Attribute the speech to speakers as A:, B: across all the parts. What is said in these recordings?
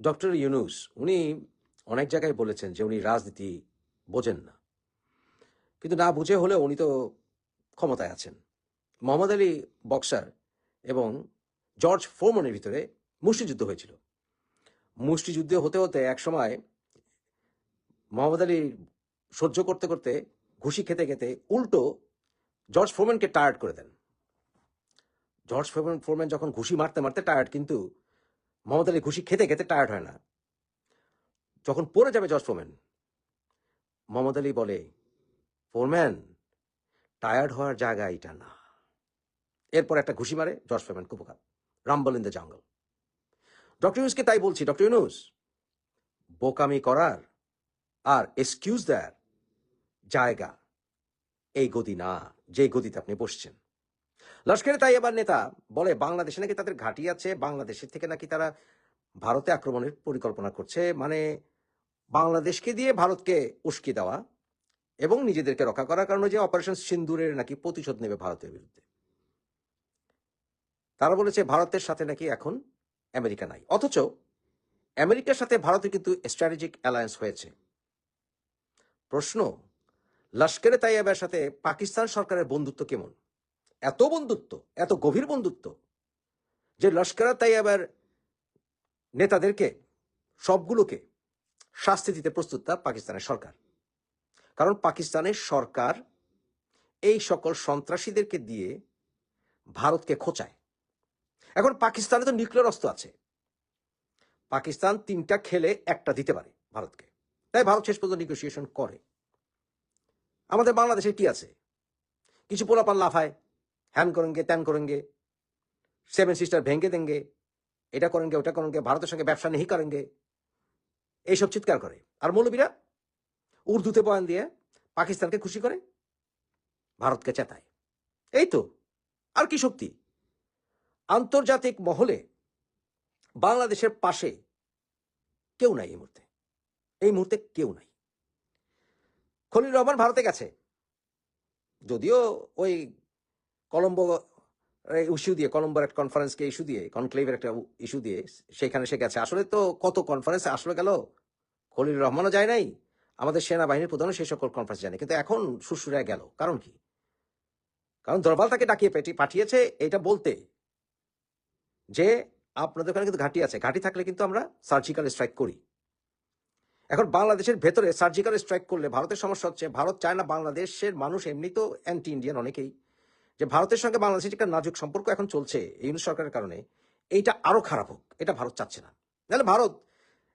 A: Doctor Yunus, উনি অনেক জায়গায় বলেছেন যে উনি রাজনীতি বোঝেন না। কিন্তু না বুঝে হলেও উনি তো ক্ষমতায় আছেন। মোহাম্মদ আলী বক্সার এবং জর্জ ফোরমনের ভিতরে মুষ্টিযুদ্ধ হয়েছিল। মুষ্টিযুদ্ধ হতে হতে এক সময় মোহাম্মদ আলী সহ্য করতে করতে ঘুষি খেতে খেতে উল্টো জর্জ ফোরম্যানকে টায়ার্ড করে দেন। জর্জ ফোরম্যান ফোরম্যান যখন ঘুষি মারতে মারতে টায়ার্ড, কিন্তু মোহাম্মদ আলী ঘুষি খেতে খেতে টায়ার্ড হয় না। যখন পড়ে যাবে জর্জ ফোরম্যান মোহাম্মদ আলী বলে ফোরম্যান টায়ার্ড হওয়ার জায়গা এটা না। এরপর একটা ঘুষি মারে George Foreman কুপকাত rumble in the jungle doctor ইউনুসকে তাই বলছি ডক্টর ইউনুস বোকামি করার আর এক্সকিউজ দেয়ার জায়গা এই গদি না যে গদিতে আপনি বসছেন। লস্করে তাই এবার নেতা বলে বাংলাদেশে নাকি তাদের ঘাঁটি আছে, বাংলাদেশের থেকে নাকি তারা ভারতে আক্রমণের পরিকল্পনা করছে। মানে বাংলাদেশকে দিয়ে ভারতকে উস্কি দেওয়া এবং নিজেদেরকে রক্ষা করার কারণে যে অপারেশন সিন্দুরের নাকি প্রতিশোধ নেবে ভারতের বিরুদ্ধে। তারা বলেছে, ভারতের সাথে নাকি এখন আমেরিকা নাই। অথচ আমেরিকার সাথে ভারতের কিন্তু স্ট্র্যাটেজিক অ্যালায়েন্স হয়েছে। প্রশ্ন, লস্করে তাইয়াবের সাথে পাকিস্তান সরকারের বন্ধুত্ব কেমন? এত বন্ধুত্ব, এত গভীর বন্ধুত্ব যে লস্কর তাইয়াবের নেতাদেরকে, সবগুলোকে শাস্তি দিতে প্রস্তুত তা পাকিস্তানের সরকার। কারণ পাকিস্তানের সরকার এই সকল সন্ত্রাসীদেরকে দিয়ে ভারতকে খোঁচায়। এখন পাকিস্তানে তো নিউক্লিয়ার অস্ত্র আছে। পাকিস্তান তিনটা খেলে একটা দিতে পারে ভারতকে। তাই ভারত শেষ পর্যন্ত নেগোসিয়েশন করে। আমাদের বাংলাদেশে কি আছে? কিছু পোলাপান লাফায়। হ্যান করেনগে ত্যান করেনগে সেভেন সিস্টার ভেঙ্গে দেঙ্গে, এটা করেনগে ওটা করেনগে ভারতের সঙ্গে ব্যবসা নেই করেনগে এইসব চিৎকার করে। আর মৌলবীরা উর্দুতে বয়ান দিয়ে পাকিস্তানকে খুশি করে, ভারতকে চেতায়। এই তো, আর কি শক্তি? আন্তর্জাতিক মহলে বাংলাদেশের পাশে কেউ নাই এই মুহূর্তে। এই মুহূর্তে কেউ নাই। খলিল রহমান ভারতে গেছে। যদিও ওই কলম্বো ইস্যু দিয়ে কলম্বোর একটা কনফারেন্সকে ইস্যু দিয়ে কনক্লেভের একটা ইস্যু দিয়ে, সেখানে সে গেছে। আসলে তো কত কনফারেন্সে আসলে গেল? খলিল রহমানও যায় নাই? আমাদের সেনাবাহিনীর প্রধানও সেই সকল কনফারেন্স যায়নি কিন্তু এখন সুশুরা গেল। কারণ কি? কারণ দরবাল তাকে ডাকিয়ে পাঠিয়েছে এটা বলতে যে, আপনাদের ওখানে কিন্তু ঘাঁটি আছে। ঘাঁটি থাকলে কিন্তু আমরা সার্জিক্যাল স্ট্রাইক করি। এখন বাংলাদেশের ভেতরে সার্জিক্যাল স্ট্রাইক করলে ভারতের সমস্যা হচ্ছে, ভারত চায় না বাংলাদেশের মানুষ এমনি তো অ্যান্টি ইন্ডিয়ান অনেকেই। যে ভারতের সঙ্গে বাংলাদেশের একটা নাজুক সম্পর্ক এখন চলছে ইউনিট সরকারের কারণে, এইটা আরও খারাপ হোক, এটা ভারত চাচ্ছে না। নাহলে ভারত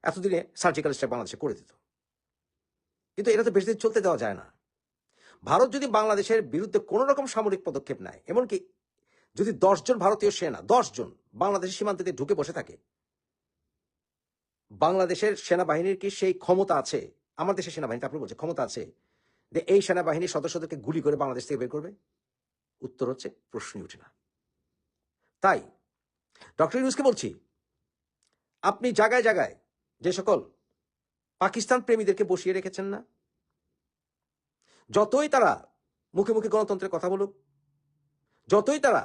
A: এতদিনে সার্জিক্যাল স্ট্রাইক বাংলাদেশে করে দিত। কিন্তু এটা তো বেশি দিন চলতে দেওয়া যায় না। ভারত যদি বাংলাদেশের বিরুদ্ধে কোনো রকম সামরিক পদক্ষেপ নেয়, এমনকি যদি দশজন ভারতীয় সেনা দশজন বাংলাদেশের সীমান্তে ঢুকে বসে থাকে, বাংলাদেশের সেনাবাহিনীর কি সেই ক্ষমতা আছে? আমার দেশের সেনাবাহিনী আপনি বলছে ক্ষমতা আছে, যে এই সেনাবাহিনীর সদস্যদেরকে গুলি করে বাংলাদেশ থেকে বের করবে? উত্তর হচ্ছে প্রশ্নই উঠে না। তাই ডক্টর ইউনুসকে বলছি, আপনি জায়গায় জায়গায় যে সকল পাকিস্তান প্রেমীদেরকে বসিয়ে রেখেছেন না, যতই তারা মুখে মুখে গণতন্ত্রের কথা বলুক, যতই তারা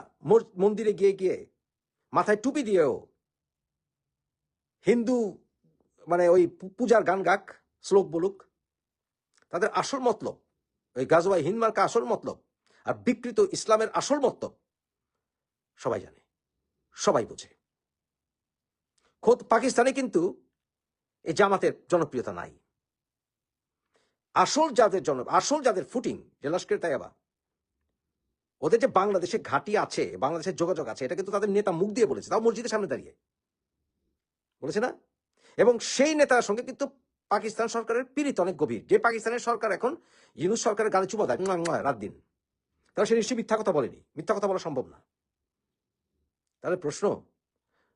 A: মন্দিরে গিয়ে গিয়ে মাথায় টুপি দিয়েও হিন্দু মানে ওই পূজার গান গাক, শ্লোক বলুক, তাদের আসল মতলব, ওই গাজওয়াই হিন্দমার্কা আসল মতলব আর বিকৃত ইসলামের আসল মতলব সবাই জানে, সবাই বোঝে। খোদ পাকিস্তানে কিন্তু এই জামাতের জনপ্রিয়তা নাই। আসল যাদের জন, আসল যাদের ফুটিং যে লস্কর তাইয়াবা ওদের যে বাংলাদেশে ঘাঁটি আছে, বাংলাদেশের যোগাযোগ আছে, এটা কিন্তু তাদের নেতা মুখ দিয়ে বলেছে, তাও মসজিদের সামনে দাঁড়িয়ে। বলেছে না? এবং সেই নেতার সঙ্গে কিন্তু পাকিস্তান সরকারের পীড়িত অনেক গভীর। যে পাকিস্তানের সরকার এখন, ইউনুস সরকারের গালে চুপা দেয় রাত দিন। তাহলে সে নিশ্চয়ই মিথ্যা কথা বলেনি। মিথ্যা কথা বলা সম্ভব না। তাহলে প্রশ্ন,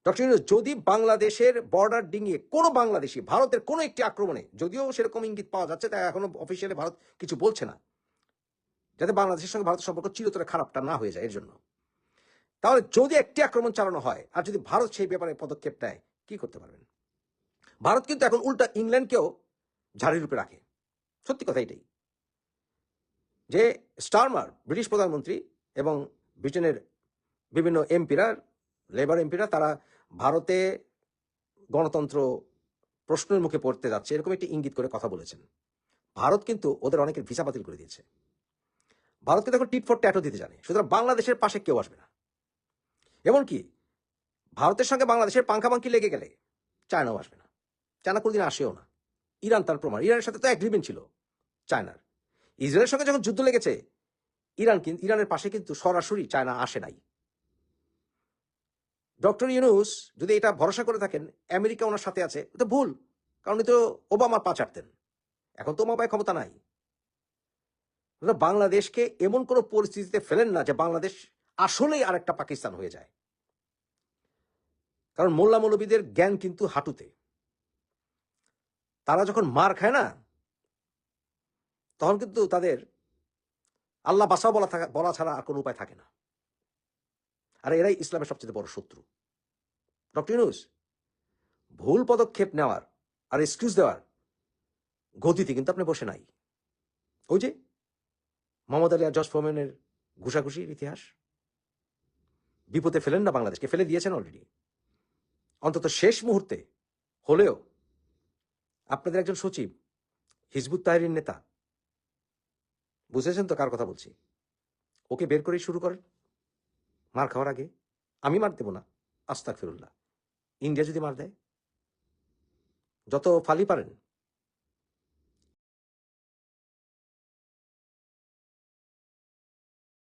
A: ডক্টর ইউনুস, যদি বাংলাদেশের বর্ডার ডিঙিয়ে কোনো বাংলাদেশি ভারতের কোনো একটি আক্রমণে, যদিও সেরকম ইঙ্গিত পাওয়া যাচ্ছে তা এখনও অফিসিয়ালি ভারত কিছু বলছে না, যাতে বাংলাদেশের সঙ্গে ভারতের সম্পর্ক চিরতরে খারাপটা না হয়ে যায়, এর জন্য। তাহলে যদি একটি আক্রমণ চালানো হয়, আর যদি ভারত সেই ব্যাপারে পদক্ষেপ নেয়, কি করতে পারবেন? ভারত কিন্তু এখন উল্টা ইংল্যান্ডকেও ঝাড়ি রূপে রাখে। সত্যি কথা এটাই। যে স্টারমার ব্রিটিশ প্রধানমন্ত্রী এবং ব্রিটেনের বিভিন্ন এমপিরা, লেবার এমপিরা, তারা ভারতে গণতন্ত্র প্রশ্নের মুখে পড়তে যাচ্ছে, এরকম একটি ইঙ্গিত করে কথা বলেছেন। ভারত কিন্তু ওদের অনেকের ভিসা বাতিল করে দিয়েছে। ভারতকে দেখো টিট ফর ট্যাটো দিতে জানে, সুতরাং বাংলাদেশের পাশে কেউ আসবে না। এমনকি ভারতের সঙ্গে বাংলাদেশের পাঙ্খাপাঙ্কি লেগে গেলে চায়নাও আসবে না। চায়না কোনোদিন আসেও না। ইরান তার প্রমাণ, ইরানের সাথে তো এগ্রিমেন্ট ছিল চায়নার। ইসরায়েলের সঙ্গে যখন যুদ্ধ লেগেছে, ইরান কিন্তু ইরানের পাশে কিন্তু সরাসরি চায়না আসে নাই। ডক্টর ইউনুস যদি এটা ভরসা করে থাকেন, আমেরিকা ওনার সাথে আছে, এটা ভুল, কারণ তো ওবামার পা চাটতেন এখন তো ওবামায় ক্ষমতা নাই। বাংলাদেশকে এমন কোনো পরিস্থিতিতে ফেলেন না যে বাংলাদেশ আসলেই আরেকটা পাকিস্তান হয়ে যায়। কারণ মোল্লা মৌলবীদের জ্ঞান কিন্তু হাঁটুতে। তারা যখন মার খায় না তখন কিন্তু তাদের আল্লাহ বাসাও বলা থাকা, বলা ছাড়া আর কোনো উপায় থাকে না। আর এরাই ইসলামের সবচেয়ে বড় শত্রু। ডক্টর ইউনুস, ভুল পদক্ষেপ নেওয়ার আর এক্সকিউজ দেওয়ার গতিতে কিন্তু আপনি বসে নাই। ওই যে মোহাম্মদ আলী আর জজ ফোমেনের ঘুষাঘুষির ইতিহাস। বিপদে ফেলেন না বাংলাদেশকে, ফেলে দিয়েছেন অলরেডি অন্তত শেষ মুহূর্তে হলেও আপনাদের একজন সচিব, হিজবুত তাহরির নেতা বুঝেছেন তো কার কথা বলছি? ওকে বের করেই শুরু করেন। মার খাওয়ার আগে। আমি মার দেবো না আস্তাক ফিরুল্লাহ ইন্ডিয়া যদি মার দেয়। যত ফালি পারেন